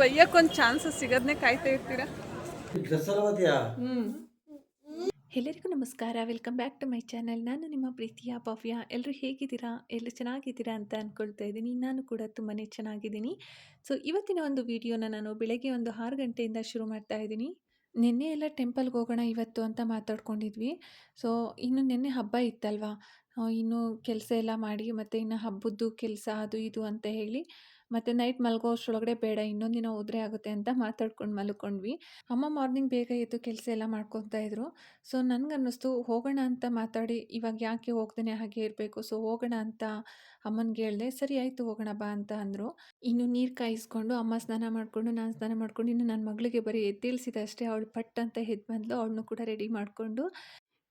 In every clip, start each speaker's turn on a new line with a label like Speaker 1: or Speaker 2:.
Speaker 1: ಬೈಯಕ್ಕೊಂದು chances ಸಿಗೋದನ್ನೇ ಕಾಯ್ತಾ ಇರ್ತೀರಾ?
Speaker 2: ಎಲ್ಲರಿಗೂ ನಮಸ್ಕಾರ. Welcome back to my channel ನಾನು ನಿಮ್ಮ ಪ್ರೀತಿಯ ಭವ್ಯ. ಎಲ್ಲರೂ ಹೇಗಿದ್ದೀರಾ? ಎಲ್ಲರೂ ಚೆನ್ನಾಗಿದ್ದೀರಾ ಅಂತ ಅಂದ್ಕೊಳ್ತಾ ಇದ್ದೀನಿ. ನಾನು ಕೂಡ ತುಂಬಾ ಚೆನ್ನಾಗಿದ್ದೀನಿ. ಸೊ ಇವತ್ತಿನ ಒಂದು ವಿಡಿಯೋನ ನಾನು ಬೆಳಗ್ಗೆ ಒಂದು ಆರು ಗಂಟೆಯಿಂದ ಶುರು ಮಾಡ್ತಾ ಇದ್ದೀನಿ. ನಿನ್ನೆ ಎಲ್ಲ ಟೆಂಪಲ್ಗೆ ಹೋಗೋಣ ಇವತ್ತು ಅಂತ ಮಾತಾಡ್ಕೊಂಡಿದ್ವಿ. ಸೊ ಇನ್ನು ನಿನ್ನೆ ಹಬ್ಬ ಇತ್ತಲ್ವಾ? ಇನ್ನು ಕೆಲಸ ಎಲ್ಲ ಮಾಡಿ ಮತ್ತು ಇನ್ನು ಹಬ್ಬದ್ದು ಕೆಲಸ ಅದು ಇದು ಅಂತ ಹೇಳಿ ಮತ್ತು ನೈಟ್ ಮಲ್ಗೋ ಅಷ್ಟರೊಳಗಡೆ ಬೇಡ, ಇನ್ನೊಂದು ದಿನ ಹೋದ್ರೆ ಆಗುತ್ತೆ ಅಂತ ಮಾತಾಡ್ಕೊಂಡು ಮಲ್ಕೊಂಡ್ವಿ. ಅಮ್ಮ ಮಾರ್ನಿಂಗ್ ಬೇಗ ಎದ್ದು ಕೆಲಸ ಎಲ್ಲ ಮಾಡ್ಕೊತಾ ಇದ್ರು. ಸೊ, ನನಗನ್ನಿಸ್ತು, ಹೋಗೋಣ ಅಂತ ಮಾತಾಡಿ, ಇವಾಗ ಯಾಕೆ ಹೋಗ್ದೇ ಹಾಗೆ ಇರಬೇಕು, ಸೊ, ಹೋಗೋಣ ಅಂತ ಅಮ್ಮನಿಗೆ ಹೇಳಿದೆ, ಸರಿ ಆಯಿತು, ಹೋಗೋಣ ಬಾ ಅಂತ ಅಂದರು. ಇನ್ನು ನೀರು ಕಾಯಿಸ್ಕೊಂಡು ಅಮ್ಮ ಸ್ನಾನ ಮಾಡಿಕೊಂಡು, ನಾನು ಸ್ನಾನ ಮಾಡ್ಕೊಂಡು, ಇನ್ನು ನನ್ನ ಮಗಳಿಗೆ ಬರೀ ಎದ್ದೇಳಿಸಿದೆ ಅಷ್ಟೇ, ಅವಳು ಪಟ್ ಅಂತ ಎದ್ದು ಬಂದ್ಲು, ಅವಳನ್ನು ಕೂಡ ರೆಡಿ ಮಾಡಿಕೊಂಡು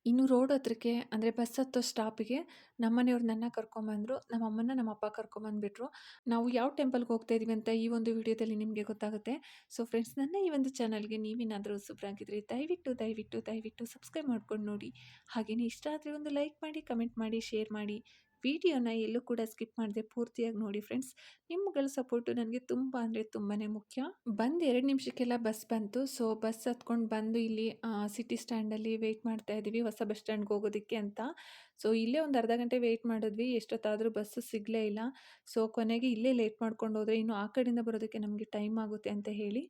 Speaker 2: ಇನ್ನು ರೋಡ್ ಹತ್ರಕ್ಕೆ, ಅಂದರೆ ಬಸ್ ಹತ್ತೋ ಸ್ಟಾಪಿಗೆ ನಮ್ಮನೆಯವ್ರು ನನ್ನ ಕರ್ಕೊಂಬಂದರು, ನಮ್ಮ ಅಮ್ಮನ ನಮ್ಮ ಅಪ್ಪ ಕರ್ಕೊಂಬಂದ್ಬಿಟ್ರು. ನಾವು ಯಾವ ಟೆಂಪಲ್ಗೆ ಹೋಗ್ತಾ ಇದ್ದೀವಿ ಅಂತ ಈ ಒಂದು ವಿಡಿಯೋದಲ್ಲಿ ನಿಮಗೆ ಗೊತ್ತಾಗುತ್ತೆ. ಸೊ ಫ್ರೆಂಡ್ಸ್ ನನ್ನ ಈ ಒಂದು ಚಾನಲ್ಗೆ ನೀವೇನಾದರೂ ಸೂಪರಾಗಿದ್ದರೆ ದಯವಿಟ್ಟು ದಯವಿಟ್ಟು ದಯವಿಟ್ಟು ಸಬ್ಸ್ಕ್ರೈಬ್ ಮಾಡ್ಕೊಂಡು ನೋಡಿ. ಹಾಗೆಯೇ ಇಷ್ಟ ಆದರೆ ಒಂದು ಲೈಕ್ ಮಾಡಿ ಕಮೆಂಟ್ ಮಾಡಿ ಶೇರ್ ಮಾಡಿ. ವಿಡಿಯೋನ ಎಲ್ಲೂ ಕೂಡ ಸ್ಕಿಪ್ ಮಾಡದೆ ಪೂರ್ತಿಯಾಗಿ ನೋಡಿ ಫ್ರೆಂಡ್ಸ್. ನಿಮ್ಮಗಳ ಸಪೋರ್ಟು ನನಗೆ ತುಂಬ ಅಂದರೆ ತುಂಬಾ ಮುಖ್ಯ. ಬಂದು ಎರಡು ನಿಮಿಷಕ್ಕೆಲ್ಲ ಬಸ್ ಬಂತು. ಸೊ, ಬಸ್ ಹತ್ಕೊಂಡು ಬಂದು ಇಲ್ಲಿ ಸಿಟಿ ಸ್ಟ್ಯಾಂಡಲ್ಲಿ ವೆಯ್ಟ್ ಮಾಡ್ತಾ ಇದ್ದೀವಿ ಹೊಸ ಬಸ್ ಸ್ಟ್ಯಾಂಡ್ಗೆ ಹೋಗೋದಕ್ಕೆ ಅಂತ. ಸೊ, ಇಲ್ಲೇ ಒಂದು ಅರ್ಧ ಗಂಟೆ ವೆಯ್ಟ್ ಮಾಡಿದ್ವಿ, ಎಷ್ಟೊತ್ತಾದರೂ ಬಸ್ಸು ಸಿಗಲೇ ಇಲ್ಲ. ಸೊ, ಕೊನೆಗೆ ಇಲ್ಲೇ ಲೇಟ್ ಮಾಡ್ಕೊಂಡು ಹೋದರೆ ಇನ್ನು ಆ ಕಡೆಯಿಂದ ಬರೋದಕ್ಕೆ ನಮಗೆ ಟೈಮ್ ಆಗುತ್ತೆ ಅಂತ ಹೇಳಿ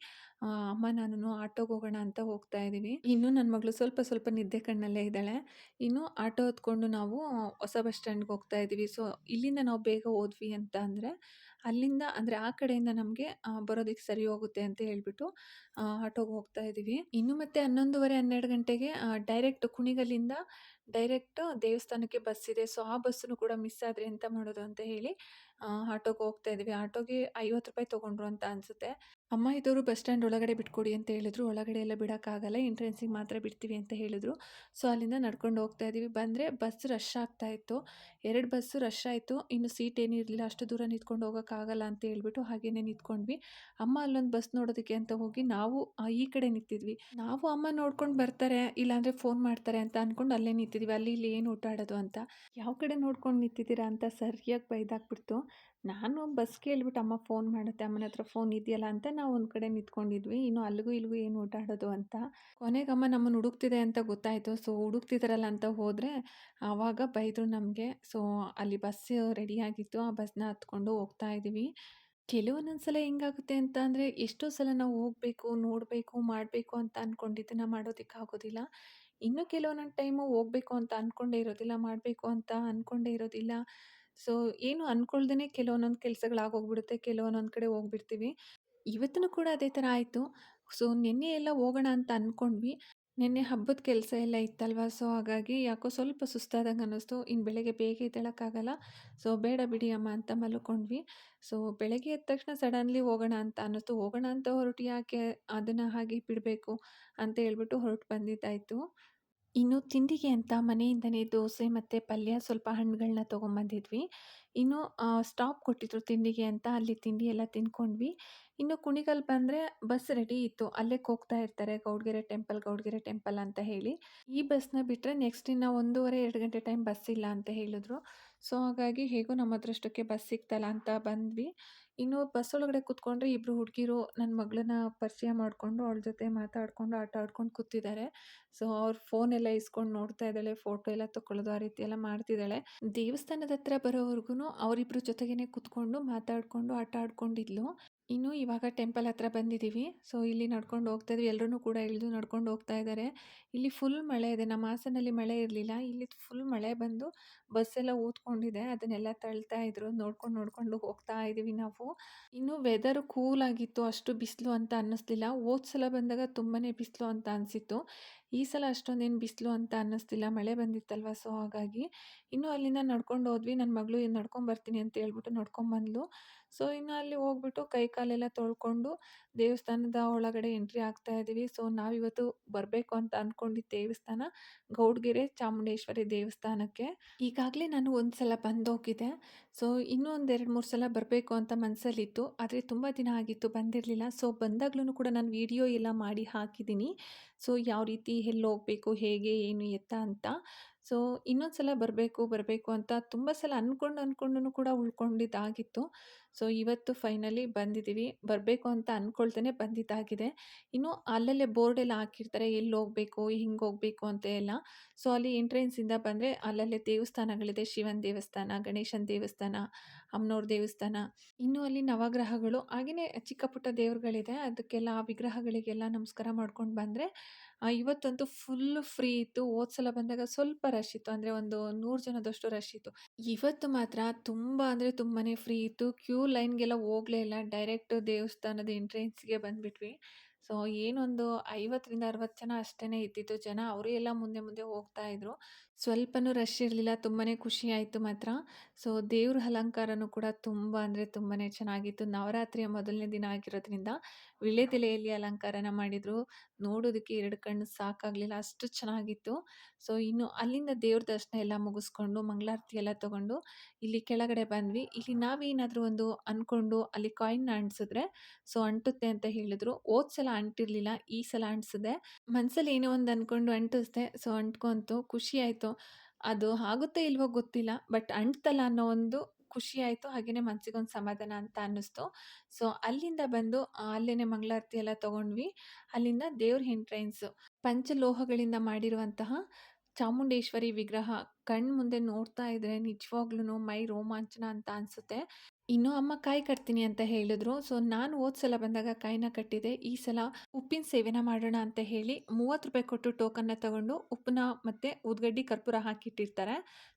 Speaker 2: ಅಮ್ಮ ನಾನು ಆಟೋಗೆ ಹೋಗೋಣ ಅಂತ ಹೋಗ್ತಾ ಇದ್ದೀವಿ. ಇನ್ನು ನನ್ನ ಮಗಳು ಸ್ವಲ್ಪ ಸ್ವಲ್ಪ ನಿದ್ದೆ ಕಣ್ಣಲ್ಲೇ ಇದ್ದಾಳೆ. ಇನ್ನು ಆಟೋ ಹತ್ಕೊಂಡು ನಾವು ಹೊಸ ಬಸ್ ಸ್ಟ್ಯಾಂಡ್ಗೆ ಹೋಗ್ತಾ ಇದ್ದೀವಿ. ಸೊ, ಇಲ್ಲಿಂದ ನಾವು ಬೇಗ ಹೋದ್ವಿ ಅಂತ ಅಂದರೆ, ಅಲ್ಲಿಂದ ಅಂದರೆ ಆ ಕಡೆಯಿಂದ ನಮಗೆ ಬರೋದಕ್ಕೆ ಸರಿ ಹೋಗುತ್ತೆ ಅಂತ ಹೇಳಿಬಿಟ್ಟು ಆಟೋಗೆ ಹೋಗ್ತಾ ಇದ್ದೀವಿ. ಇನ್ನು ಮತ್ತೆ ಹನ್ನೊಂದುವರೆ ಹನ್ನೆರಡು ಗಂಟೆಗೆ ಡೈರೆಕ್ಟ್ ಕುಣಿಗಲ್ಲಿಂದ ಡೈರೆಕ್ಟ್ ದೇವಸ್ಥಾನಕ್ಕೆ ಬಸ್ ಇದೆ. ಸೊ, ಆ ಬಸ್ಸನ್ನು ಕೂಡ ಮಿಸ್ ಆದರೆ ಎಂತ ಮಾಡೋದು ಅಂತ ಹೇಳಿ ಆಟೋಗೆ ಹೋಗ್ತಾ ಇದ್ವಿ. ಆಟೋಗೆ ಐವತ್ತು ರೂಪಾಯಿ ತೊಗೊಂಡ್ರು ಅಂತ ಅನಿಸುತ್ತೆ. ಅಮ್ಮ ಇದ್ದವರು ಬಸ್ ಸ್ಟ್ಯಾಂಡ್ ಒಳಗಡೆ ಬಿಟ್ಕೊಡಿ ಅಂತ ಹೇಳಿದ್ರು. ಒಳಗಡೆ ಎಲ್ಲ ಬಿಡೋಕ್ಕಾಗಲ್ಲ. ಎಂಟ್ರೆನ್ಸಿಗೆ ಮಾತ್ರ ಬಿಡ್ತೀವಿ ಅಂತ ಹೇಳಿದ್ರು. ಸೊ, ಅಲ್ಲಿಂದ ನಡ್ಕೊಂಡು ಹೋಗ್ತಾ ಇದ್ದೀವಿ. ಬಂದರೆ ಬಸ್ ರಶ್ ಆಗ್ತಾ ಇತ್ತು. ಎರಡು ಬಸ್ಸು ರಶ್ ಆಯಿತು. ಇನ್ನು ಸೀಟ್ ಏನೂ ಅಷ್ಟು ದೂರ ನಿಂತ್ಕೊಂಡು ಹೋಗೋಕ್ಕಾಗಲ್ಲ ಅಂತ ಹೇಳ್ಬಿಟ್ಟು ಹಾಗೇನೆ ನಿಂತ್ಕೊಂಡ್ವಿ. ಅಮ್ಮ ಅಲ್ಲೊಂದು ಬಸ್ ನೋಡೋದಕ್ಕೆ ಅಂತ ಹೋಗಿ ನಾವು ಈ ಕಡೆ ನಿಂತಿದ್ವಿ. ನಾವು ಅಮ್ಮ ನೋಡ್ಕೊಂಡು ಬರ್ತಾರೆ, ಇಲ್ಲಾಂದರೆ ಫೋನ್ ಮಾಡ್ತಾರೆ ಅಂತ ಅಂದ್ಕೊಂಡು ಅಲ್ಲೇ ನಿಂತಿದ್ವಿ. ಅಲ್ಲಿ ಇಲ್ಲಿ ಏನು ಊಟ ಅಂತ. ಯಾವ ಕಡೆ ನೋಡ್ಕೊಂಡು ನಿಂತಿದ್ದೀರಾ ಅಂತ ಸರಿಯಾಗಿ ಬೈದಾಕ್ಬಿಡ್ತು ನಾನು ಬಸ್ ಕೇಳ್ಬಿಟ್ಟು ಅಮ್ಮ ಫೋನ್ ಮಾಡುತ್ತೆ, ಅಮ್ಮನ ಹತ್ರ ಫೋನ್ ಇದೆಯಲ್ಲ ಅಂತ ನಾವು ಒಂದು ಕಡೆ ನಿಂತ್ಕೊಂಡಿದ್ವಿ. ಇನ್ನು ಅಲ್ಲಿಗೂ ಇಲ್ಲಿಗೂ ಏನು ಊಟ ಅಂತ. ಕೊನೆಗೆ ಅಮ್ಮ ನಮ್ಮನ್ನು ಹುಡುಕ್ತಿದೆ ಅಂತ ಗೊತ್ತಾಯಿತು. ಸೊ ಹುಡುಕ್ತಿದ್ದಾರಲ್ಲ ಅಂತ ಹೋದರೆ ಆವಾಗ ಬೈದರು ನಮಗೆ. ಸೊ, ಅಲ್ಲಿ ಬಸ್ ರೆಡಿಯಾಗಿತ್ತು ಆ ಬಸ್ನ ಹತ್ಕೊಂಡು ಹೋಗ್ತಾ ಇದ್ದೀವಿ. ಕೆಲವೊಂದೊಂದು ಸಲ ಹೆಂಗಾಗುತ್ತೆ ಅಂತ ಅಂದರೆ ಎಷ್ಟೋ ಸಲ ನಾವು ಹೋಗಬೇಕು, ನೋಡಬೇಕು, ಮಾಡಬೇಕು ಅಂತ ಅಂದ್ಕೊಂಡಿದ್ದನ್ನು ಮಾಡೋದಕ್ಕೆ ಆಗೋದಿಲ್ಲ ಇನ್ನು ಕೆಲವೊಂದೊಂದು ಟೈಮು ಹೋಗಬೇಕು ಅಂತ ಅಂದ್ಕೊಂಡೇ ಇರೋದಿಲ್ಲ, ಮಾಡಬೇಕು ಅಂತ ಅಂದ್ಕೊಂಡೇ ಇರೋದಿಲ್ಲ. ಸೊ, ಏನು ಅಂದ್ಕೊಳ್ದೇ ಕೆಲವೊಂದೊಂದು ಕೆಲಸಗಳಾಗೋಗ್ಬಿಡುತ್ತೆ ಕೆಲವೊಂದೊಂದು ಕಡೆ ಹೋಗ್ಬಿಡ್ತೀವಿ. ಇವತ್ತೂ ಕೂಡ ಅದೇ ಥರ ಆಯಿತು. ಸೊ, ನಿನ್ನೆ ಎಲ್ಲ ಹೋಗೋಣ ಅಂತ ಅಂದ್ಕೊಂಡ್ವಿ ನಿನ್ನೆ ಹಬ್ಬದ ಕೆಲಸ ಎಲ್ಲ ಇತ್ತಲ್ವ? ಸೊ ಹಾಗಾಗಿ ಯಾಕೋ ಸ್ವಲ್ಪ ಸುಸ್ತಾದಂಗೆ ಅನ್ನಿಸ್ತು. ಇನ್ನು ಬೆಳಗ್ಗೆ ಬೇಗ ಎದ್ದೇಳೋಕ್ಕಾಗಲ್ಲ. ಸೊ ಬೇಡ ಬಿಡಿ ಅಮ್ಮ ಅಂತ ಮಲ್ಕೊಂಡ್ವಿ. ಸೊ ಬೆಳಗ್ಗೆ ಎದ್ದ ತಕ್ಷಣ ಸಡನ್ಲಿ ಹೋಗೋಣ ಅಂತ ಅನ್ನಿಸ್ತು. ಹೋಗೋಣ ಅಂತ ಹೊರಟು ಯಾಕೆ ಅದನ್ನು ಹಾಗೆ ಬಿಡಬೇಕು ಅಂತ ಹೇಳ್ಬಿಟ್ಟು ಹೊರಟು ಬಂದಿದ್ದಾಯಿತು. ಇನ್ನು ತಿಂಡಿಗೆ ಅಂತ ಮನೆಯಿಂದನೇ ದೋಸೆ ಮತ್ತು ಪಲ್ಯ ಸ್ವಲ್ಪ ಹಣ್ಣುಗಳನ್ನ ತೊಗೊಂಬಂದಿದ್ವಿ. ಇನ್ನು ಸ್ಟಾಪ್ ಕೊಟ್ಟಿದ್ರು ತಿಂಡಿಗೆ ಅಂತ. ಅಲ್ಲಿ ತಿಂಡಿ ಎಲ್ಲ ತಿಂದ್ಕೊಂಡ್ವಿ. ಇನ್ನು ಕುಣಿಗಲ್ ಬಂದರೆ ಬಸ್ ರೆಡಿ ಇತ್ತು. ಅಲ್ಲೇ ಹೋಗ್ತಾ ಇರ್ತಾರೆ, ಗೌಡ್ಗೆರೆ ಟೆಂಪಲ್ ಗೌಡ್ಗೆರೆ ಟೆಂಪಲ್ ಅಂತ ಹೇಳಿ. ಈ ಬಸ್ನ ಬಿಟ್ಟರೆ ನೆಕ್ಸ್ಟ್ ಇನ್ನು ಒಂದೂವರೆ, ಎರಡು ಗಂಟೆ ಟೈಮ್ ಬಸ್ ಇಲ್ಲ ಅಂತ ಹೇಳಿದ್ರು. ಸೊ ಹಾಗಾಗಿ ಹೇಗೋ ನಮ್ಮ ಅದೃಷ್ಟಕ್ಕೆ ಬಸ್ ಸಿಗ್ತಲ್ಲ ಅಂತ ಬಂದ್ವಿ. ಇನ್ನು ಬಸ್ ಒಳಗಡೆ ಕೂತ್ಕೊಂಡ್ರೆ ಇಬ್ಬರು ಹುಡುಗಿರು ನನ್ನ ಮಗಳನ್ನ ಪರಿಚಯ ಮಾಡಿಕೊಂಡು ಅವಳ ಜೊತೆ ಮಾತಾಡಿಕೊಂಡು, ಆಟ ಆಡ್ಕೊಂಡು ಕೂತಿದ್ದಾರೆ. ಸೊ ಅವ್ರ ಫೋನ್ ಎಲ್ಲ ಇಸ್ಕೊಂಡು ನೋಡ್ತಾ ಇದ್ದಾಳೆ ಫೋಟೋ ಎಲ್ಲ ತಗೊಳ್ಳೋದು ಆ ರೀತಿ ಎಲ್ಲ ಮಾಡ್ತಿದ್ದಾಳೆ. ದೇವಸ್ಥಾನದ ಹತ್ರ ಬರೋವರೆಗೂ ಅವರಿಬ್ರು ಜೊತೆಗೇನೆ ಕೂತ್ಕೊಂಡು ಮಾತಾಡಿಕೊಂಡು, ಆಟ ಆಡ್ಕೊಂಡಿದ್ಲು. ಇನ್ನು ಇವಾಗ ಟೆಂಪಲ್ ಹತ್ರ ಬಂದಿದ್ದೀವಿ. ಸೊ, ಇಲ್ಲಿ ನಡ್ಕೊಂಡು ಹೋಗ್ತಾ ಇದ್ವಿ. ಎಲ್ಲರೂ ಕೂಡ ಇಳಿದು ನಡ್ಕೊಂಡು ಹೋಗ್ತಾ ಇದ್ದಾರೆ. ಇಲ್ಲಿ ಫುಲ್ ಮಳೆ ಇದೆ. ನಮ್ಮ ಹಾಸನಲ್ಲಿ ಮಳೆ ಇರಲಿಲ್ಲ. ಇಲ್ಲಿ ಫುಲ್ ಮಳೆ ಬಂದು ಬಸ್ ಎಲ್ಲ ಊದ್ಕೊಂಡಿದೆ. ಅದನ್ನೆಲ್ಲ ತಳ್ತಾ ಇದ್ರು. ನೋಡ್ಕೊಂಡು ನೋಡ್ಕೊಂಡು ಹೋಗ್ತಾ ಇದ್ದೀವಿ ನಾವು. ಇನ್ನು ವೆದರ್ ಕೂಲ್ ಆಗಿತ್ತು. ಅಷ್ಟು ಬಿಸಿಲು ಅಂತ ಅನ್ನಿಸ್ಲಿಲ್ಲ. ಹೋದ ಸಲ ಬಂದಾಗ ತುಂಬಾ ಬಿಸಿಲು ಅಂತ ಅನಿಸಿತ್ತು. ಈ ಸಲ ಅಷ್ಟೊಂದೇನು ಬಿಸಿಲು ಅಂತ ಅನ್ನಿಸ್ತಿಲ್ಲ ಮಳೆ ಬಂದಿತ್ತಲ್ವ? ಸೊ, ಹಾಗಾಗಿ ಇನ್ನು ಅಲ್ಲಿಂದ ನಡ್ಕೊಂಡು ಹೋದ್ವಿ. ನನ್ನ ಮಗಳು ನಡ್ಕೊಂಡು ಬರ್ತೀನಿ ಅಂತ ಹೇಳ್ಬಿಟ್ಟು ನಡ್ಕೊಂಡು ಬಂದ್ಲು. ಸೊ, ಇನ್ನು ಅಲ್ಲಿ ಹೋಗ್ಬಿಟ್ಟು ಕೈ ಕಾಲೆಲ್ಲ ತೊಳ್ಕೊಂಡು ದೇವಸ್ಥಾನದ ಒಳಗಡೆ ಎಂಟ್ರಿ ಆಗ್ತಾ ಇದ್ದೀವಿ. ಸೊ, ನಾವಿವತ್ತು ಬರಬೇಕು ಅಂತ ಅಂದ್ಕೊಂಡಿದ್ದ ದೇವಸ್ಥಾನ ಗೌಡ್ಗೆರೆ ಚಾಮುಂಡೇಶ್ವರಿ ದೇವಸ್ಥಾನಕ್ಕೆ. ಈಗಾಗಲೇ ನಾನು ಒಂದು ಸಲ ಬಂದೋಗಿದ್ದೆ. ಸೊ, ಇನ್ನೂ ಒಂದು ಎರಡು ಮೂರು ಸಲ ಬರಬೇಕು ಅಂತ ಮನಸ್ಸಲ್ಲಿತ್ತು ಆದರೆ ತುಂಬ ದಿನ ಆಗಿತ್ತು, ಬಂದಿರಲಿಲ್ಲ. ಸೊ ಬಂದಾಗ್ಲೂ ಕೂಡ ನಾನು ವಿಡಿಯೋ ಎಲ್ಲ ಮಾಡಿ ಹಾಕಿದ್ದೀನಿ. ಸೊ, ಯಾವ ರೀತಿ ಎಲ್ಲಿ ಹೋಗಬೇಕು, ಹೇಗೆ, ಏನು ಎತ್ತ ಅಂತ. ಸೊ, ಇನ್ನೊಂದು ಸಲ ಬರಬೇಕು ಬರಬೇಕು ಅಂತ ತುಂಬ ಸಲ ಅಂದ್ಕೊಂಡು ಅಂದ್ಕೊಂಡು ಕೂಡ ಉಳ್ಕೊಂಡಿದ್ದಾಗಿತ್ತು. ಸೊ, ಇವತ್ತು ಫೈನಲಿ ಬಂದಿದ್ದೀವಿ. ಬರಬೇಕು ಅಂತ ಅಂದ್ಕೊಳ್ತೇನೆ ಬಂದಿದ್ದಾಗಿದೆ. ಇನ್ನು ಅಲ್ಲಲ್ಲೇ ಬೋರ್ಡೆಲ್ಲ ಹಾಕಿರ್ತಾರೆ, ಎಲ್ಲಿ ಹೋಗಬೇಕು, ಹಿಂಗೆ ಹೋಗಬೇಕು ಅಂತ ಎಲ್ಲ. ಸೊ, ಅಲ್ಲಿ ಎಂಟ್ರೆನ್ಸಿಂದ ಬಂದರೆ ಅಲ್ಲಲ್ಲೇ ದೇವಸ್ಥಾನಗಳಿದೆ. ಶಿವನ ದೇವಸ್ಥಾನ, ಗಣೇಶನ ದೇವಸ್ಥಾನ ಅಮ್ಮನವ್ರ ದೇವಸ್ಥಾನ. ಇನ್ನು ಅಲ್ಲಿ ನವಗ್ರಹಗಳು ಹಾಗೆಯೇ ಚಿಕ್ಕ ಪುಟ್ಟ ದೇವರುಗಳಿದೆ. ಅದಕ್ಕೆಲ್ಲ ಆ ವಿಗ್ರಹಗಳಿಗೆಲ್ಲ ನಮಸ್ಕಾರ ಮಾಡ್ಕೊಂಡು ಬಂದರೆ ಇವತ್ತಂತೂ ಫುಲ್ ಫ್ರೀ ಇತ್ತು. ಹೋದ ಸಲ ಬಂದಾಗ ಸ್ವಲ್ಪ ರಶ್ ಇತ್ತು. ಅಂದರೆ ಒಂದು ನೂರು ಜನದಷ್ಟು ರಶ್ ಇತ್ತು. ಇವತ್ತು ಮಾತ್ರ ತುಂಬ ಅಂದರೆ ತುಂಬಾ ಫ್ರೀ ಇತ್ತು. ಕ್ಯೂ ಲೈನ್ಗೆಲ್ಲ ಹೋಗಲೇ ಇಲ್ಲ. ಡೈರೆಕ್ಟ್ ದೇವಸ್ಥಾನದ ಎಂಟ್ರೆನ್ಸ್ಗೆ ಬಂದುಬಿಟ್ವಿ. ಸೊ ಏನೊಂದು ಐವತ್ತರಿಂದ ಅರವತ್ತು ಜನ ಅಷ್ಟೇ ಇದ್ದಿದ್ದು ಜನ. ಅವರೇ ಎಲ್ಲ ಮುಂದೆ ಮುಂದೆ ಹೋಗ್ತಾ ಇದ್ರು. ಸ್ವಲ್ಪನೂ ರಶ್ ಇರಲಿಲ್ಲ ತುಂಬಾ ಖುಷಿ ಆಯಿತು ಮಾತ್ರ. ಸೊ ದೇವ್ರ ಅಲಂಕಾರನೂ ಕೂಡ ತುಂಬ ಅಂದರೆ ತುಂಬಾ ಚೆನ್ನಾಗಿತ್ತು. ನವರಾತ್ರಿಯ ಮೊದಲನೇ ದಿನ ಆಗಿರೋದ್ರಿಂದ ವಿಳೆದೆಲೆಯಲ್ಲಿ ಅಲಂಕಾರನ ಮಾಡಿದರು. ನೋಡೋದಕ್ಕೆ ಎರಡು ಕಣ್ಣು ಸಾಕಾಗಲಿಲ್ಲ, ಅಷ್ಟು ಚೆನ್ನಾಗಿತ್ತು. ಸೊ ಇನ್ನು ಅಲ್ಲಿಂದ ದೇವ್ರ ದರ್ಶನ ಎಲ್ಲ ಮುಗಿಸ್ಕೊಂಡು ಮಂಗಳಾರತಿ ಎಲ್ಲ ತೊಗೊಂಡು ಇಲ್ಲಿ ಕೆಳಗಡೆ ಬಂದ್ವಿ. ಇಲ್ಲಿ ನಾವೇನಾದರೂ ಒಂದು ಅಂದ್ಕೊಂಡು ಅಲ್ಲಿ ಕಾಯಿನ್ನ ಅಂಟಿಸಿದ್ರೆ ಸೊ ಅಂಟುತ್ತೆ ಅಂತ ಹೇಳಿದ್ರು. ಹೋದ ಸಲ ಅಂಟಿರಲಿಲ್ಲ, ಈ ಸಲ ಅಂಟಿಸಿದೆ. ಮನಸ್ಸಲ್ಲಿ ಏನೋ ಒಂದು ಅಂದ್ಕೊಂಡು ಅಂಟಿಸ್ದೆ ಸೊ ಅಂಟ್ಕೊಂತು. ಖುಷಿ ಆಯಿತು. ಅದು ಆಗುತ್ತೆ ಇಲ್ವೋ ಗೊತ್ತಿಲ್ಲ. ಬಟ್ ಅಂಟ್ತಲ್ಲ ಅನ್ನೋ ಒಂದು ಖುಷಿ ಆಯಿತು. ಹಾಗೆಯೇ ಮನಸ್ಸಿಗೊಂದು ಸಮಾಧಾನ ಅಂತ ಅನ್ನಿಸ್ತು. ಸೊ, ಅಲ್ಲಿಂದ ಬಂದು ಅಲ್ಲೇ ಮಂಗಳಾರತಿ ಎಲ್ಲ ತೊಗೊಂಡ್ವಿ. ಅಲ್ಲಿಂದ ದೇವ್ರ ಎಂಟ್ರೆನ್ಸು. ಪಂಚಲೋಹಗಳಿಂದ ಮಾಡಿರುವಂತಹ ಚಾಮುಂಡೇಶ್ವರಿ ವಿಗ್ರಹ ಕಣ್ಣು ಮುಂದೆ ನೋಡ್ತಾ ಇದ್ರೆ ನಿಜವಾಗ್ಲೂ ಮೈ ರೋಮಾಂಚನ ಅಂತ ಅನಿಸುತ್ತೆ. ಇನ್ನೂ ಅಮ್ಮ ಕಾಯಿ ಕಟ್ತೀನಿ ಅಂತ ಹೇಳಿದ್ರು. ಸೊ, ನಾನು ಹೋದ ಸಲ ಬಂದಾಗ ಕಾಯಿನ ಕಟ್ಟಿದೆ. ಈ ಸಲ ಉಪ್ಪಿನ ಸೇವೆನ ಮಾಡೋಣ ಅಂತ ಹೇಳಿ ಮೂವತ್ತು ರೂಪಾಯಿ ಕೊಟ್ಟು ಟೋಕನ್ನ ತಗೊಂಡು ಉಪ್ಪನ್ನ ಮತ್ತು ಉದ್ಗಡ್ಡಿ ಕರ್ಪೂರ ಹಾಕಿಟ್ಟಿರ್ತಾರೆ.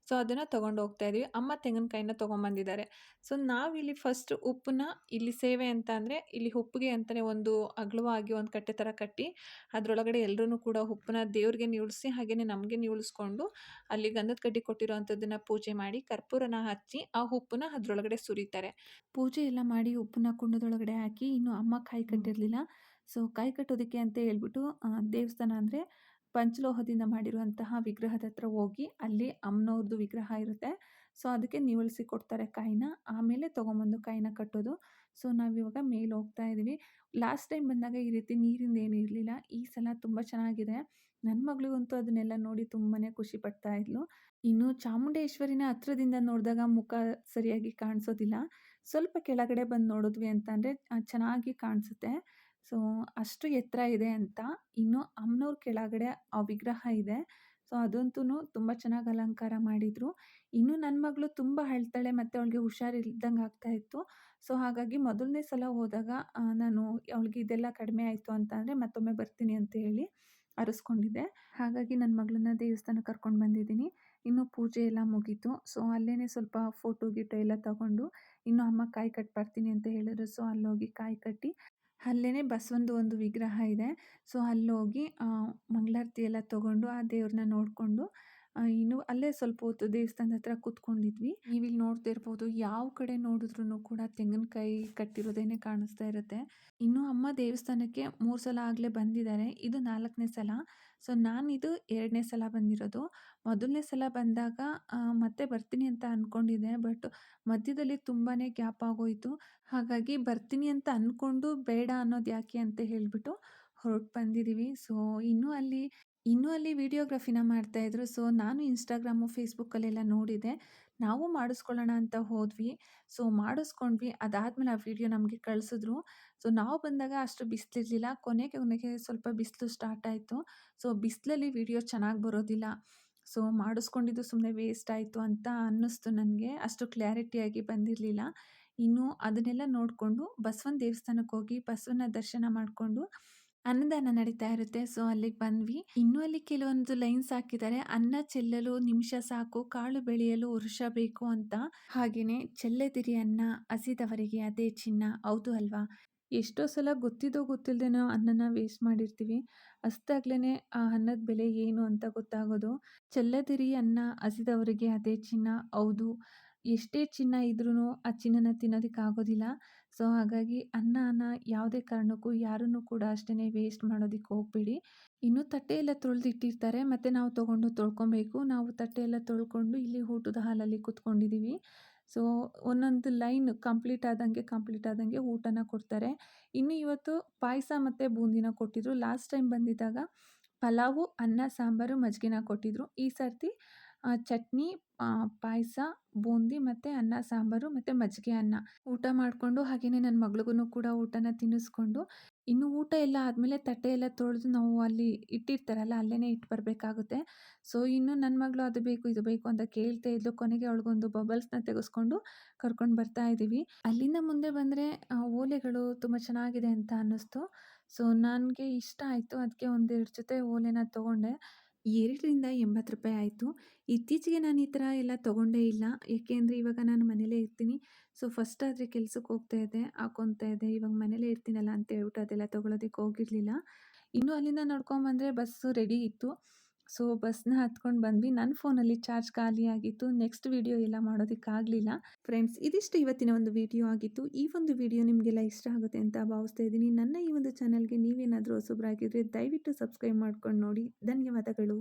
Speaker 2: ಸೊ, ಅದನ್ನು ತೊಗೊಂಡು ಹೋಗ್ತಾ ಇದ್ವಿ. ಅಮ್ಮ ತೆಂಗಿನಕಾಯಿನ ತೊಗೊಂಬಂದಿದ್ದಾರೆ. ಸೊ ನಾವಿಲ್ಲಿ ಫಸ್ಟ್ ಉಪ್ಪನ್ನ ಇಲ್ಲಿ ಸೇವೆ ಅಂತ ಅಂದರೆ ಇಲ್ಲಿ ಉಪ್ಪಿಗೆ ಅಂತಲೇ ಒಂದು ಅಗಲವಾಗಿ ಒಂದು ಕಟ್ಟೆ ಥರ ಕಟ್ಟಿ ಅದರೊಳಗಡೆ ಎಲ್ಲರೂ ಕೂಡ ಉಪ್ಪನ್ನ ದೇವ್ರಿಗೆ ನಿವುಳಿಸಿ ಹಾಗೆಯೇ ನಮಗೆ ನಿವುಳಿಸ್ಕೊಂಡು ಅಲ್ಲಿ ಗಂಧದ ಕಡ್ಡಿ ಕೊಟ್ಟಿರೋ ಅಂಥದ್ದನ್ನು ಪೂಜೆ ಮಾಡಿ ಕರ್ಪೂರನ ಹಚ್ಚಿ ಆ ಉಪ್ಪನ್ನ ಅದರೊಳಗಡೆ ಸುರಿತಾರೆ. ಪೂಜೆ ಎಲ್ಲ ಮಾಡಿ ಉಪ್ಪನ್ನ ಕುಂಡದೊಳಗಡೆ ಹಾಕಿ ಇನ್ನು ಅಮ್ಮ ಕಾಯಿ ಕಟ್ಟಿರಲಿಲ್ಲ. ಸೊ ಕಾಯಿ ಕಟ್ಟೋದಕ್ಕೆ ಅಂತ ಹೇಳ್ಬಿಟ್ಟು ದೇವಸ್ಥಾನ ಅಂದರೆ ಪಂಚಲೋಹದಿಂದ ಮಾಡಿರುವಂತಹ ವಿಗ್ರಹದ ಹತ್ರ ಹೋಗಿ ಅಲ್ಲಿ ಅಮ್ಮನವ್ರದ್ದು ವಿಗ್ರಹ ಇರುತ್ತೆ. ಸೊ ಅದಕ್ಕೆ ನಿವಳಿಸಿ ಕೊಡ್ತಾರೆ ಕಾಯಿನ. ಆಮೇಲೆ ತೊಗೊಂಬಂದು ಕಾಯಿನ ಕಟ್ಟೋದು. ಸೊ ನಾವಿವಾಗ ಮೇಲೆ ಹೋಗ್ತಾ ಇದ್ದೀವಿ ಲಾಸ್ಟ್ ಟೈಮ್ ಬಂದಾಗ ಈ ರೀತಿ ನೀರಿಂದ ಏನೂ ಇರಲಿಲ್ಲ. ಈ ಸಲ ತುಂಬ ಚೆನ್ನಾಗಿದೆ. ನನ್ನ ಮಗಳಿಗಂತೂ ಅದನ್ನೆಲ್ಲ ನೋಡಿ ತುಂಬಾ ಖುಷಿ ಪಡ್ತಾ ಇದ್ಲು. ಇನ್ನು ಚಾಮುಂಡೇಶ್ವರಿನ ಹತ್ರದಿಂದ ನೋಡಿದಾಗ ಮುಖ ಸರಿಯಾಗಿ ಕಾಣಿಸೋದಿಲ್ಲ. ಸ್ವಲ್ಪ ಕೆಳಗಡೆ ಬಂದು ನೋಡಿದ್ವಿ ಅಂತಂದರೆ ಚೆನ್ನಾಗಿ ಕಾಣಿಸುತ್ತೆ. ಸೊ, ಅಷ್ಟು ಎತ್ತರ ಇದೆ ಅಂತ. ಇನ್ನು ಅಮ್ಮನವ್ರ ಕೆಳಗಡೆ ಆ ವಿಗ್ರಹ ಇದೆ. ಸೊ ಅದಂತೂ ತುಂಬ ಚೆನ್ನಾಗಿ ಅಲಂಕಾರ ಮಾಡಿದರು. ಇನ್ನು ನನ್ನ ಮಗಳು ತುಂಬ ಅಳ್ತಾಳೆ ಮತ್ತು ಅವಳಿಗೆ ಹುಷಾರಿಲ್ದಂಗೆ ಆಗ್ತಾ ಇತ್ತು. ಸೊ, ಹಾಗಾಗಿ ಮೊದಲನೇ ಸಲ ಹೋದಾಗ ನಾನು ಅವಳಿಗೆ ಇದೆಲ್ಲ ಕಡಿಮೆ ಆಯಿತು ಅಂತಂದರೆ ಮತ್ತೊಮ್ಮೆ ಬರ್ತೀನಿ ಅಂತ ಹೇಳಿ ಅರಸ್ಕೊಂಡಿದ್ದೆ. ಹಾಗಾಗಿ ನನ್ನ ಮಗಳನ್ನ ದೇವಸ್ಥಾನಕ್ಕೆ ಕರ್ಕೊಂಡು ಬಂದಿದ್ದೀನಿ. ಇನ್ನು ಪೂಜೆ ಎಲ್ಲ ಮುಗೀತು. ಸೊ ಅಲ್ಲೇ ಸ್ವಲ್ಪ ಫೋಟೋ ಗಿಟೋ ಎಲ್ಲ ತಗೊಂಡು, ಇನ್ನು ಅಮ್ಮ ಕಾಯಿ ಕಟ್ ಬರ್ತೀನಿ ಅಂತ ಹೇಳಿದ್ರು. ಸೊ ಅಲ್ಲೋಗಿ ಕಾಯಿ ಕಟ್ಟಿ. ಅಲ್ಲೇ ಬಸವಂದು ಒಂದು ವಿಗ್ರಹ ಇದೆ. ಸೊ ಅಲ್ಲೋಗಿ ಮಂಗಳಾರತಿ ಎಲ್ಲ ತಗೊಂಡು, ಆ ದೇವ್ರನ್ನ ನೋಡಿಕೊಂಡು ಇನ್ನು ಅಲ್ಲೇ ಸ್ವಲ್ಪ ಹೊತ್ತು ದೇವಸ್ಥಾನದ ಹತ್ರ ಕೂತ್ಕೊಂಡಿದ್ವಿ. ನೀವಿಲ್ಲಿ ನೋಡ್ತಾ ಇರ್ಬೋದು, ಯಾವ ಕಡೆ ನೋಡಿದ್ರು ಕೂಡ ತೆಂಗಿನಕಾಯಿ ಕಟ್ಟಿರೋದೇನೆ ಕಾಣಿಸ್ತಾ ಇರುತ್ತೆ. ಇನ್ನು ಅಮ್ಮ ದೇವಸ್ಥಾನಕ್ಕೆ ಮೂರು ಸಲ ಆಗಲೇ ಬಂದಿದ್ದಾರೆ. ಇದು ನಾಲ್ಕನೇ ಸಲ. ಸೊ ನಾನಿದು ಎರಡನೇ ಸಲ ಬಂದಿರೋದು. ಮೊದಲನೇ ಸಲ ಬಂದಾಗ ಮತ್ತೆ ಬರ್ತೀನಿ ಅಂತ ಅಂದ್ಕೊಂಡಿದ್ದೆ ಬಟ್ ಮಧ್ಯದಲ್ಲಿ ತುಂಬಾ ಗ್ಯಾಪ್ ಆಗೋಯಿತು. ಹಾಗಾಗಿ ಬರ್ತೀನಿ ಅಂತ ಅಂದ್ಕೊಂಡು ಬೇಡ ಅನ್ನೋದು ಯಾಕೆ ಅಂತ ಹೇಳಿಬಿಟ್ಟು ಹೊರಟು ಬಂದಿದ್ದೀವಿ ಸೊ, ಇನ್ನೂ ಅಲ್ಲಿ ಇನ್ನೂ ಅಲ್ಲಿ ವಿಡಿಯೋಗ್ರಫಿನ ಮಾಡ್ತಾಯಿದ್ರು ಸೊ, ನಾನು ಇನ್ಸ್ಟಾಗ್ರಾಮು ಫೇಸ್ಬುಕ್ಕಲ್ಲೆಲ್ಲ ನೋಡಿದೆ. ನಾವು ಮಾಡಿಸ್ಕೊಳ್ಳೋಣ ಅಂತ ಹೋದ್ವಿ. ಸೊ, ಮಾಡಿಸ್ಕೊಂಡ್ವಿ. ಅದಾದಮೇಲೆ ಆ ವಿಡಿಯೋ ನಮಗೆ ಕಳಿಸಿದ್ರು. ಸೊ, ನಾವು ಬಂದಾಗ ಅಷ್ಟು ಬಿಸಿಲಿರಲಿಲ್ಲ. ಕೊನೆಗೆ ಕೊನೆಗೆ ಸ್ವಲ್ಪ ಬಿಸಿಲು ಸ್ಟಾರ್ಟ್ ಆಯಿತು. ಸೊ, ಬಿಸಿಲಲ್ಲಿ ವಿಡಿಯೋ ಚೆನ್ನಾಗಿ ಬರೋದಿಲ್ಲ. ಸೊ, ಮಾಡಿಸ್ಕೊಂಡಿದ್ದು ಸುಮ್ಮನೆ ವೇಸ್ಟ್ ಆಯಿತು ಅಂತ ಅನ್ನಿಸ್ತು ನನಗೆ. ಅಷ್ಟು ಕ್ಲಾರಿಟಿಯಾಗಿ ಬಂದಿರಲಿಲ್ಲ. ಇನ್ನು ಅದನ್ನೆಲ್ಲ ನೋಡಿಕೊಂಡು ಬಸವನ ದೇವಸ್ಥಾನಕ್ಕೆ ಹೋಗಿ ಬಸವನ ದರ್ಶನ ಮಾಡಿಕೊಂಡು ಅನ್ನದಾನ ನಡೀತಾ ಇರುತ್ತೆ. ಸೊ, ಅಲ್ಲಿಗೆ ಬಂದ್ವಿ. ಇನ್ನೂ ಅಲ್ಲಿ ಕೆಲವೊಂದು ಲೈನ್ಸ್ ಹಾಕಿದ್ದಾರೆ. ಅನ್ನ ಚೆಲ್ಲಲು ನಿಮಿಷ ಸಾಕು, ಕಾಳು ಬೆಳೆಯಲು ವರ್ಷ ಬೇಕು ಅಂತ. ಹಾಗೇನೆ ಚೆಲ್ಲದಿರಿ ಅನ್ನ, ಹಸಿದವರಿಗೆ ಅದೇ ಚಿನ್ನ, ಹೌದು ಅಲ್ವಾ? ಎಷ್ಟೋ ಸಲ ಗೊತ್ತಿದ್ದೋ ಗೊತ್ತಿಲ್ಲದೇನೋ ಅನ್ನನ ವೇಸ್ಟ್ ಮಾಡಿರ್ತೀವಿ. ಅಷ್ಟಾಗ್ಲೇ ಆ ಅನ್ನದ ಬೆಲೆ ಏನು ಅಂತ ಗೊತ್ತಾಗೋದು. ಚೆಲ್ಲದಿರಿ ಅನ್ನ, ಹಸಿದವರಿಗೆ ಅದೇ ಚಿನ್ನ, ಹೌದು. ಎಷ್ಟೇ ಚಿನ್ನ ಇದ್ರೂ ಆ ಚಿನ್ನನ ತಿನ್ನೋದಕ್ಕಾಗೋದಿಲ್ಲ. ಸೊ, ಹಾಗಾಗಿ ಅನ್ನನ ಯಾವುದೇ ಕಾರಣಕ್ಕೂ ಯಾರನ್ನು ಕೂಡ ಅಷ್ಟೇ ವೇಸ್ಟ್ ಮಾಡೋದಕ್ಕೆ ಹೋಗಬೇಡಿ. ಇನ್ನು ತಟ್ಟೆ ಎಲ್ಲ ತೊಳೆದಿಟ್ಟಿರ್ತಾರೆ, ಮತ್ತು ನಾವು ತೊಗೊಂಡು ತೊಳ್ಕೊಬೇಕು. ನಾವು ತಟ್ಟೆ ಎಲ್ಲ ತೊಳ್ಕೊಂಡು ಇಲ್ಲಿ ಊಟದ ಹಾಲಲ್ಲಿ ಕೂತ್ಕೊಂಡಿದ್ದೀವಿ ಸೊ, ಒಂದೊಂದು ಲೈನ್ ಕಂಪ್ಲೀಟ್ ಆದಂಗೆ ಕಂಪ್ಲೀಟ್ ಆದಂಗೆ ಊಟನ ಕೊಡ್ತಾರೆ. ಇನ್ನು ಇವತ್ತು ಪಾಯಸ ಮತ್ತು ಬೂಂದಿನ ಕೊಟ್ಟಿದ್ರು. ಲಾಸ್ಟ್ ಟೈಮ್ ಬಂದಿದ್ದಾಗ ಪಲಾವು, ಅನ್ನ, ಸಾಂಬಾರು, ಮಜ್ಜಿಗೆನ ಕೊಟ್ಟಿದ್ರು. ಈ ಸರ್ತಿ ಚಟ್ನಿ ಪಾಯಸ, ಬೂಂದಿ ಮತ್ತು ಅನ್ನ, ಸಾಂಬಾರು ಮತ್ತು ಮಜ್ಜಿಗೆ ಅನ್ನ. ಊಟ ಮಾಡಿಕೊಂಡು ಹಾಗೆಯೇ ನನ್ನ ಮಗಳಿಗೂ ಕೂಡ ಊಟನ ತಿನ್ನಿಸ್ಕೊಂಡು, ಇನ್ನು ಊಟ ಎಲ್ಲ ಆದಮೇಲೆ ತಟ್ಟೆ ಎಲ್ಲ ತೊಳೆದು ನಾವು ಅಲ್ಲಿ ಇಟ್ಟಿರ್ತಾರಲ್ಲ ಅಲ್ಲೇ ಇಟ್ಟು ಬರಬೇಕಾಗುತ್ತೆ. ಸೊ, ಇನ್ನು ನನ್ನ ಮಗಳು ಅದು ಬೇಕು, ಇದು ಬೇಕು ಅಂತ ಕೇಳ್ತಾ ಇದ್ಲು. ಕೊನೆಗೆ ಅವಳಿಗೊಂದು ಬಬಲ್ಸ್ನ ತೆಗೆಸ್ಕೊಂಡು ಕರ್ಕೊಂಡು ಬರ್ತಾ ಇದ್ದೀವಿ ಅಲ್ಲಿಂದ ಮುಂದೆ ಬಂದರೆ ಓಲೆಗಳು ತುಂಬ ಚೆನ್ನಾಗಿದೆ ಅಂತ ಅನ್ನಿಸ್ತು. ಸೊ, ನನಗೆ ಇಷ್ಟ ಆಯಿತು. ಅದಕ್ಕೆ ಒಂದೆರಡು ಜೊತೆ ಓಲೆನ ತೊಗೊಂಡೆ. ಎರಡರಿಂದ ಎಂಬತ್ತು ರೂಪಾಯಿ ಆಯಿತು. ಇತ್ತೀಚೆಗೆ ನಾನು ಈ ಥರ ಎಲ್ಲ ತೊಗೊಂಡೇ ಇಲ್ಲ. ಏಕೆಂದರೆ ಇವಾಗ ನಾನು ಮನೇಲೇ ಇರ್ತೀನಿ. ಸೊ ಫಸ್ಟ್ ಆದರೆ ಕೆಲ್ಸಕ್ಕೆ ಹೋಗ್ತಾ ಇದ್ದೆ, ಹಾಕೊತಾ ಇದ್ದೆ. ಇವಾಗ ಮನೇಲೇ ಇರ್ತೀನಲ್ಲ ಅಂತ ಹೇಳ್ಬಿಟ್ಟು ಅದೆಲ್ಲ ತೊಗೊಳೋದಕ್ಕೆ ಹೋಗಿರಲಿಲ್ಲ. ಇನ್ನೂ ಅಲ್ಲಿಂದ ನಡ್ಕೊಂಬಂದರೆ ಬಸ್ಸು ರೆಡಿ ಇತ್ತು. ಸೊ ಬಸ್ನ ಹತ್ಕೊಂಡು ಬಂದ್ವಿ. ನನ್ನ ಫೋನಲ್ಲಿ ಚಾರ್ಜ್ ಖಾಲಿ ಆಗಿತ್ತು. ನೆಕ್ಸ್ಟ್ ವಿಡಿಯೋ ಎಲ್ಲ ಮಾಡೋದಕ್ಕಾಗಲಿಲ್ಲ. ಫ್ರೆಂಡ್ಸ್, ಇದಿಷ್ಟು ಇವತ್ತಿನ ಒಂದು ವಿಡಿಯೋ ಆಗಿತ್ತು. ಈ ಒಂದು ವಿಡಿಯೋ ನಿಮಗೆಲ್ಲ ಇಷ್ಟ ಆಗುತ್ತೆ ಅಂತ ಭಾವಿಸ್ತಾ ಇದ್ದೀನಿ. ನನ್ನ ಈ ಒಂದು ಚಾನಲ್ಗೆ ನೀವೇನಾದರೂ ಹೊಸಬ್ರಾಗಿದ್ದರೆ ದಯವಿಟ್ಟು ಸಬ್ಸ್ಕ್ರೈಬ್ ಮಾಡ್ಕೊಂಡು ನೋಡಿ. ಧನ್ಯವಾದಗಳು.